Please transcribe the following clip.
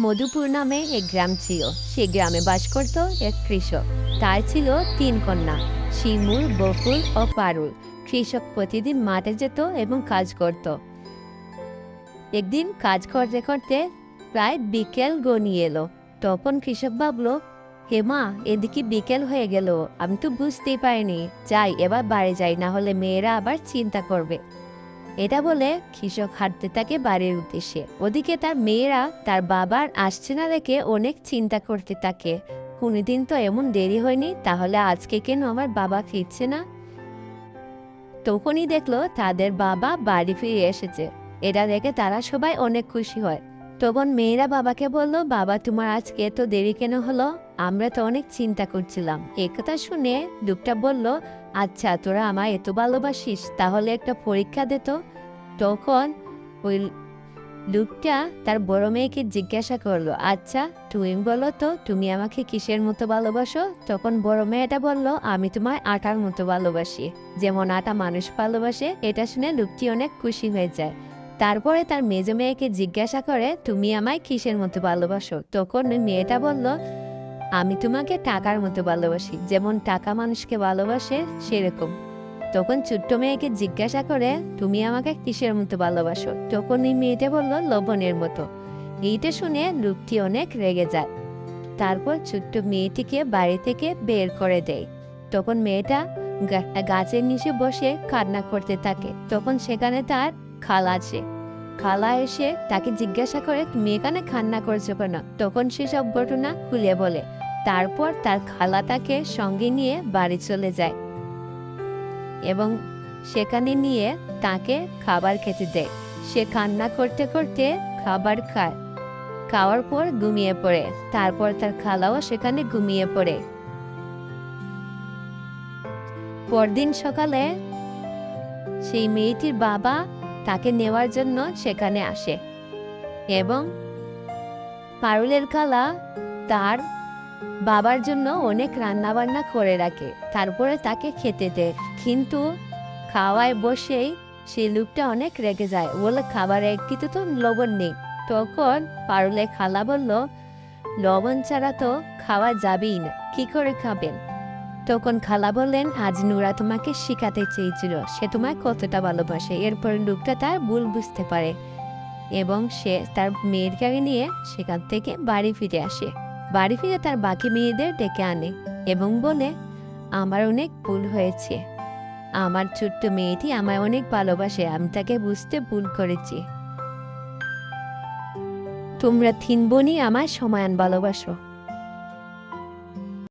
মধুপুর নামে এক গ্রাম ছিল। সে গ্রামে বাস করত এক কৃষক। তার ছিল তিন কন্যা, শিমুল, বকুল ও পারুল। কৃষক প্রতিদিন মাঠে যেত এবং কাজ করত। একদিন কাজ করতে করতে প্রায় বিকেল গনিয়ে এলো। তখন কৃষক ভাবলো, হে মা, এদিকে বিকেল হয়ে গেল। আমি তো বুঝতেই পারিনি। যাই, এবার বাড়ি যাই, না হলে মেয়েরা আবার চিন্তা করবে। এটা বলে কৃষক হাঁটতে থাকে বাড়ির উদ্দেশ্যে। ওদিকে তার মেয়েরা তার বাবার আসছে না দেখে অনেক চিন্তা করতে থাকে। কোনোদিন তো এমন দেরি হয়নি, তাহলে আজকে কেন আমার বাবা ফিরছে না? তখনই দেখল তাদের বাবা বাড়ি ফিরে এসেছে। এটা দেখে তারা সবাই অনেক খুশি হয়। তখন মেয়েরা বাবাকে বলল, বাবা, তোমার আজকে এত দেরি কেন হলো? আমরা তো অনেক চিন্তা করছিলাম। একথা শুনে লোকটা বলল আচ্ছা তোরা আমায় এত ভালোবাসিস, তাহলে একটা পরীক্ষা দে তো। তখন ওই লোকটা তার বড় মেয়েকে জিজ্ঞাসা করল আচ্ছা তুমি বলো তো, তুমি আমাকে কিসের মতো ভালোবাসো? তখন বড় মেয়েটা বলল, আমি তোমায় আটার মতো ভালোবাসি। যেমন আটা মানুষ ভালোবাসে, এটা শুনে লোকটি অনেক খুশি হয়ে যায়। তারপরে তার মেজ মেয়েকে জিজ্ঞাসা করে, তুমি আমায় কিসের মতো ভালোবাসো? তখন মেয়েটা বলল, আমি তোমাকে টাকার মতো ভালোবাসি। যেমন টাকা মানুষকে ভালোবাসে, সেরকম। তখন ছোট্ট মেয়েকে জিজ্ঞাসা করে, তুমি আমাকে কিসের মতো ভালোবাসো? তখন ওই মেয়েটা বলল, লবণের মতো। এইটা শুনে লোকটি অনেক রেগে যায়। তারপর ছোট্ট মেয়েটিকে বাড়ি থেকে বের করে দেয়। তখন মেয়েটা গাছের নিচে বসে কান্না করতে থাকে। তখন সেখানে তার খালা আছে। খালা এসে তাকে জিজ্ঞাসা করে, তুমি এখানে কান্না করছ কেন? তখন সে সব ঘটনা খুলে বলে। তারপর তার খালা তাকে সঙ্গে নিয়ে বাড়ি চলে যায় এবং সেখানে নিয়ে তাকে খাবার খেতে দেয়। সে কান্না করতে করতে খাবার খায়। খাওয়ার পর ঘুমিয়ে পড়ে। তারপর তার খালাও সেখানে ঘুমিয়ে পড়ে। পরদিন সকালে সেই মেয়েটির বাবা তাকে নেওয়ার জন্য সেখানে আসে এবং পারুলের খালা তার বাবার জন্য অনেক রান্নাবান্না করে রাখে। তারপরে তাকে খেতে দেয়। কিন্তু খাওয়ায় বসেই সেই লোকটা অনেক রেগে যায়। বলে, খাবারে কিন্তু তো লবণ নেই। তখন পারুলে খালা বলল, লবণ ছাড়া তো খাওয়া যাবেই না। কি করে খাবেন? তখন খালা বললেন, আজ নুরা তোমাকে শিখাতে চেয়েছিল। সে তোমায় কতটা ভালোবাসে। এরপর লোকটা তার ভুল বুঝতে পারে এবং সে তার মেয়েরকে নিয়ে সেখান থেকে বাড়ি ফিরে আসে। বাড়ি ফিরে তার বাকি মেয়েদের ডেকে আনে এবং বলে, আমার অনেক ভুল হয়েছে। আমার ছোট্ট মেয়েটি আমায় অনেক ভালোবাসে। আমি তাকে বুঝতে ভুল করেছি। তোমরা তিন বোনই আমার সমান ভালোবাসো।